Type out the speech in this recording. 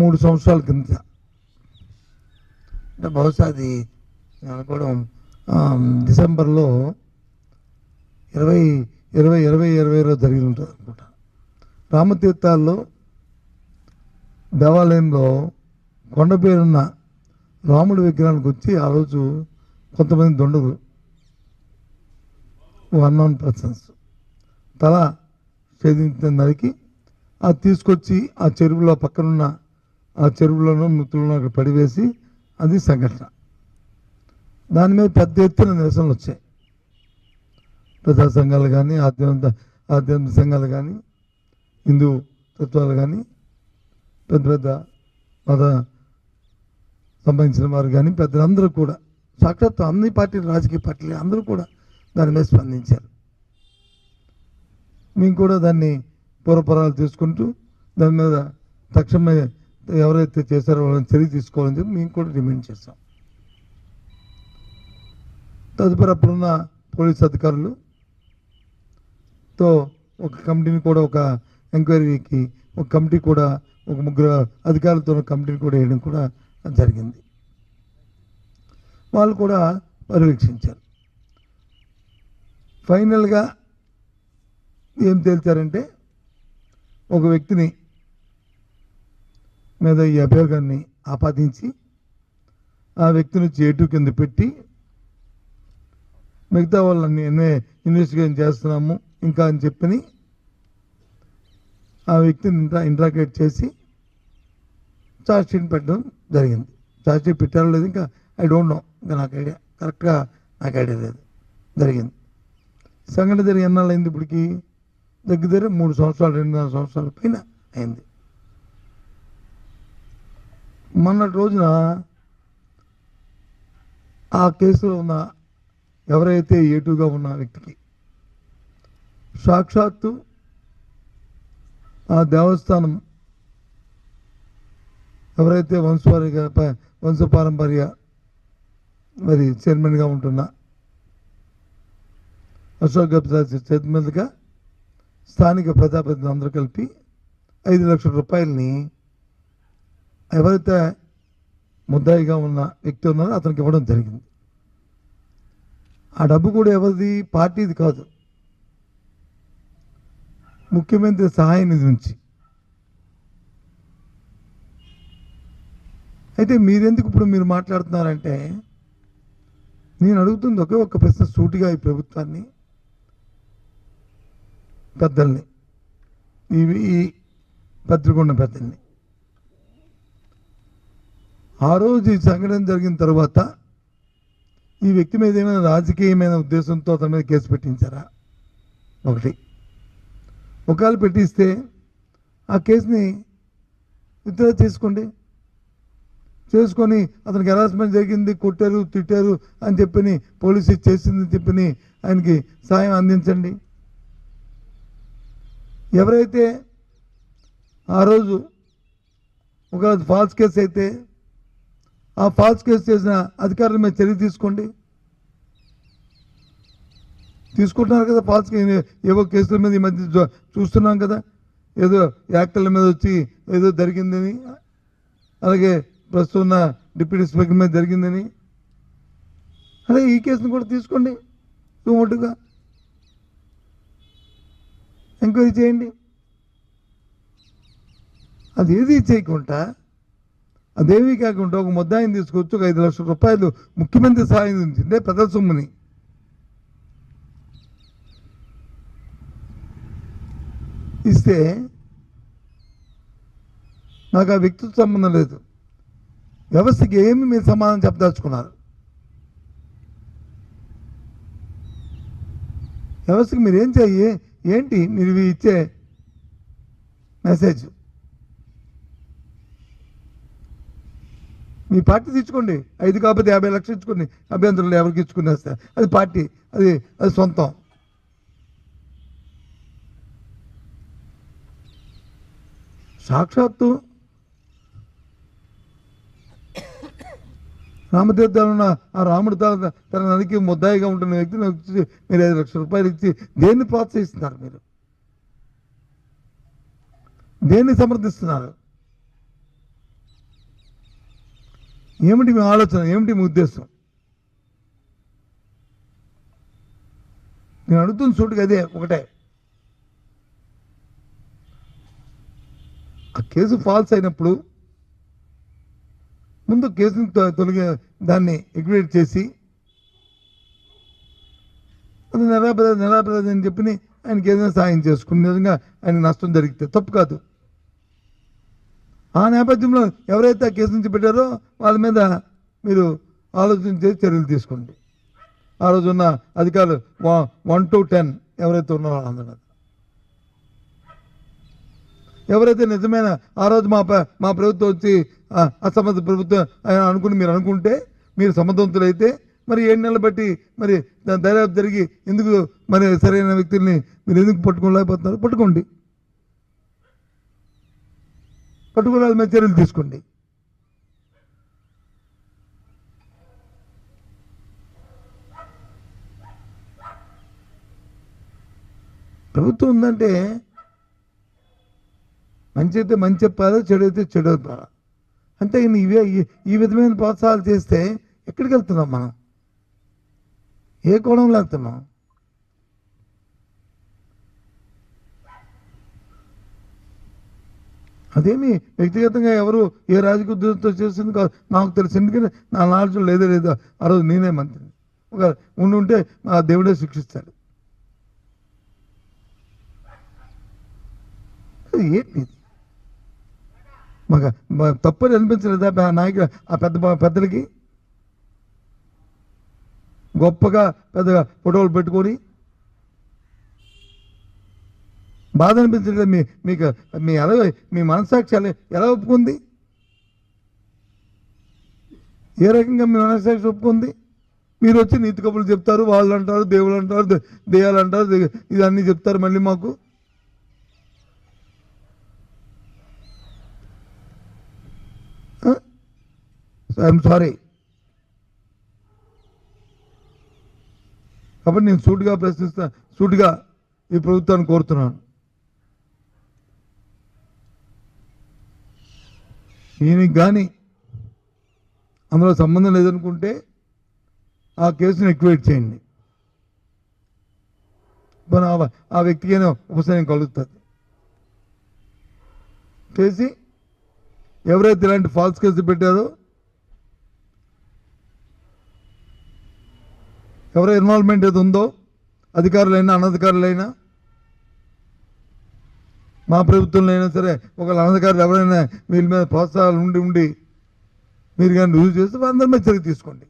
మూడు సంవత్సరాల కింద. అంటే బహుశా అది అనుకోవడం డిసెంబర్లో ఇరవై ఇరవై ఇరవై ఇరవైలో జరిగి ఉంటుంది అనుకుంటా రామతీర్థాల్లో దేవాలయంలో కొండ పేరున్న రాముడి విగ్రహానికి వచ్చి ఆ రోజు కొంతమంది దొండలు వన్ ఆన్ పర్సన్స్ తల ఛేదించిన నరికి అది తీసుకొచ్చి ఆ చెరువులో పక్కనున్న ఆ చెరువులను నృతులను అక్కడ పడివేసి అది సంఘటన. దాని మీద పెద్ద ఎత్తున నిరసనలు వచ్చాయి. ప్రజా సంఘాలు కానీ ఆధ్యాత్మిక ఆధ్యాత్మిక సంఘాలు కానీ హిందూ తత్వాలు కానీ పెద్ద పెద్ద మత సంబంధించిన వారు కానీ పెద్దలందరూ కూడా సాక్షాత్తు అన్ని పార్టీలు రాజకీయ పార్టీలు అందరూ కూడా దాని మీద స్పందించారు. మేము కూడా దాన్ని పూర్వపరాలు తీసుకుంటూ దాని మీద తక్షణమే ఎవరైతే చేశారో వాళ్ళని చర్య తీసుకోవాలని చెప్పి మేము కూడా డిమాండ్ చేస్తాం. తదుపరి అప్పుడున్న పోలీస్ అధికారులు తో ఒక కమిటీని కూడా ఒక ఎంక్వైరీకి ఒక కమిటీ కూడా ఒక ముగ్గురు అధికారులతో కమిటీని కూడా వేయడం కూడా జరిగింది. వాళ్ళు కూడా పర్యవేక్షించారు. ఫైనల్గా ఏం తేల్చారంటే ఒక వ్యక్తిని మీద ఈ అభియోగాన్ని ఆపాదించి ఆ వ్యక్తిని చేటు కింద పెట్టి మిగతా వాళ్ళని ఎన్నే ఇన్వెస్టిగేషన్ చేస్తున్నాము ఇంకా అని చెప్పని ఆ వ్యక్తిని ఇంట్రా ఇంట్రాగేట్ చేసి ఛార్జ్ షీట్ పెట్టడం జరిగింది. ఛార్జ్ షీట్ పెట్టారో లేదు ఇంకా ఐ డోంట్ నో ఇంకా నాకు ఐడియా కరెక్ట్గా నాకు ఐడియా లేదు జరిగింది. సంఘటన జరిగి ఎన్నాళ్ళు అయింది ఇప్పటికి? దగ్గర దగ్గర మూడు సంవత్సరాలు రెండున్నర సంవత్సరాల పైన అయింది. మొన్నటి రోజున ఆ కేసులో ఉన్న ఎవరైతే ఏటుగా ఉన్న వ్యక్తికి సాక్షాత్తు ఆ దేవస్థానం ఎవరైతే వంశపారి వంశపారంపర్య మరి చైర్మన్గా ఉంటున్న అశోక్ గప్తా చేతి మీదుగా స్థానిక ప్రజాప్రతినిధులు అందరూ కలిపి ఐదు లక్షల రూపాయలని ఎవరైతే ముద్దాయిగా ఉన్న వ్యక్తి ఉన్నారో అతనికి ఇవ్వడం జరిగింది. ఆ డబ్బు కూడా ఎవరిది? పార్టీది కాదు. ముఖ్యమంత్రి సహాయ నిధి నుంచి. అయితే మీరెందుకు ఇప్పుడు మీరు మాట్లాడుతున్నారంటే నేను అడుగుతుంది ఒకే ఒక్క ప్రశ్న సూటిగా ఈ ప్రభుత్వాన్ని పెద్దల్ని ఈ పత్రికొండ పెద్దల్ని. ఆ రోజు ఈ సంఘటన జరిగిన తర్వాత ఈ వ్యక్తి మీద ఏమైనా రాజకీయమైన ఉద్దేశంతో అతని మీద కేసు పెట్టించారా? ఒకటి. ఒకవేళ పెట్టిస్తే ఆ కేసుని విత్డ్రా చేసుకోండి. చేసుకొని అతనికి హెరాస్మెంట్ జరిగింది కొట్టారు తిట్టారు అని చెప్పని పోలీసు చేసింది చెప్పని ఆయనకి సాయం అందించండి. ఎవరైతే ఆ రోజు ఒక ఫాల్స్ కేసు అయితే ఆ పాస్ కేసు చేసిన అధికారుల మీద చర్య తీసుకోండి. తీసుకుంటున్నారు కదా ఫాల్స్ ఏవో కేసుల మీద ఈ మధ్య చూస్తున్నాం కదా. ఏదో యాక్టర్ల మీద వచ్చి ఏదో జరిగిందని అలాగే ప్రస్తుతం ఉన్న డిప్యూటీ స్పీకర్ మీద జరిగిందని. అదే ఈ కేసును కూడా తీసుకోండి సుమోటుగా. ఎంక్వైరీ చేయండి. అది ఏది చేయకుండా అదేమీ కాకుండా ఒక ముద్దాయిని తీసుకొచ్చి ఒక ఐదు లక్షల రూపాయలు ముఖ్యమంత్రి సహాయం ఉంచిందే పెద్ద సొమ్ముని. ఇస్తే నాకు ఆ వ్యక్తితో సంబంధం లేదు. వ్యవస్థకి ఏమి మీరు సమాధానం చెప్పదలుచుకున్నారు? వ్యవస్థకి మీరు ఏం చేయి? ఏంటి? మీరు ఇచ్చే మెసేజ్. మీ పార్టీ తెచ్చుకోండి ఐదు కాకపోతే యాభై లక్షలు ఇచ్చుకోండి. అభ్యంతరులు ఎవరికి ఇచ్చుకునేస్తే అది పార్టీ. అది అది సొంతం. సాక్షాత్తు రామతీర్థాలు ఉన్న ఆ రాముడు తన తన నదికి ముద్దాయిగా ఉంటున్న వ్యక్తిని వచ్చి మీరు ఐదు లక్షల రూపాయలు ఇచ్చి దేన్ని ప్రోత్సహిస్తున్నారు మీరు? దేన్ని సమర్థిస్తున్నారు? ఏమిటి మీ ఆలోచన? ఏమిటి మీ ఉద్దేశం? నేను అడుగుతున్న చోటుకి అదే ఒకటే. ఆ కేసు ఫాల్స్ అయినప్పుడు ముందు కేసుని తొ- తొలగి దాన్ని ఎగ్వేట్ చేసి అది నిరాపద నిరాపద అని చెప్పి ఆయనకి ఏదైనా సాయం చేసుకుని నిజంగా ఆయన నష్టం జరిగితే తప్పు కాదు. ఆ నేపథ్యంలో ఎవరైతే ఆ కేసు నుంచి పెట్టారో వాళ్ళ మీద మీరు ఆలోచన చేసి చర్యలు తీసుకోండి. ఆ రోజు ఉన్న అధికారులు వన్ టు టెన్ ఎవరైతే ఉన్నారో వాళ్ళందరూ ఎవరైతే నిజమైన ఆ రోజు మా మా ప్రభుత్వం వచ్చి అసమర్థ ప్రభుత్వం అనుకుని మీరు అనుకుంటే మీరు సమర్థవంతులైతే మరి ఏడు నెలలు బట్టి మరి దాని దర్యాప్తు జరిగి ఎందుకు మరి సరైన వ్యక్తుల్ని మీరు ఎందుకు పట్టుకోలేకపోతున్నారు? పట్టుకోండి. పట్టుకోవాలి మీద చర్యలు తీసుకోండి. ప్రభుత్వం ఉందంటే మంచి అయితే మంచి చెప్పాలి చెడు అయితే చెడు చెప్పాలి? అంతే ఇవే ఈ- ఈ విధమైన ప్రోత్సాహాలు చేస్తే ఎక్కడికి వెళ్తున్నాం మనం? ఏ కోణంలో వెళ్తున్నాం? అదేమి? వ్యక్తిగతంగా ఎవరు ఏ రాజకీయ ఉద్యోగంతో చేసింది కాదు. నాకు తెలుసు ఎందుకంటే నా నాలెడ్జ్ లేదే లేదో ఆ రోజు నేనే మంత్రిని ఒక ఉండి ఉంటే ఆ దేవుడే శిక్షిస్తాడు. ఏంటి మాకు మా తప్పని అనిపించలేదా నాయకుడు ఆ పెద్ద పెద్దలకి. గొప్పగా పెద్దగా ఫోటోలు పెట్టుకొని బాధ అనిపించలేదు మీ మీకు మీ ఎలా మీ మనసాక్షి ఎలా ఎలా ఒప్పుకుంది? ఏ రకంగా మీ మనసాక్షి ఒప్పుకుంది? మీరు వచ్చి నీతి కబుర్లు చెప్తారు వాళ్ళు అంటారు దేవుళ్ళు అంటారు దేయాలు అంటారు ఇదన్నీ చెప్తారు మళ్ళీ మాకు. I'm sorry. కాబట్టి నేను సూటిగా ప్రశ్నిస్తా సూటిగా ఈ ప్రభుత్వాన్ని కోరుతున్నాను. ఈయనకి కానీ అందులో సంబంధం లేదనుకుంటే ఆ కేసును ఎక్వేట్ చేయండి. మన ఆ- వ్యక్తికైనా ఉపశమనం కలుగుతుంది. చేసి ఎవరైతే ఇలాంటి ఫాల్స్ కేసు పెట్టారో ఎవరో ఇన్వాల్వ్మెంట్ ఏది ఉందో అధికారులైనా అనధికారులైనా మా ప్రభుత్వంలో అయినా సరే ఒకళ్ళ అనధికారులు ఎవరైనా వీళ్ళ మీద ప్రోత్సాహాలు ఉండి ఉండి మీరు కానీ రుజువు చేస్తే అందరి మీద చర్య తీసుకోండి.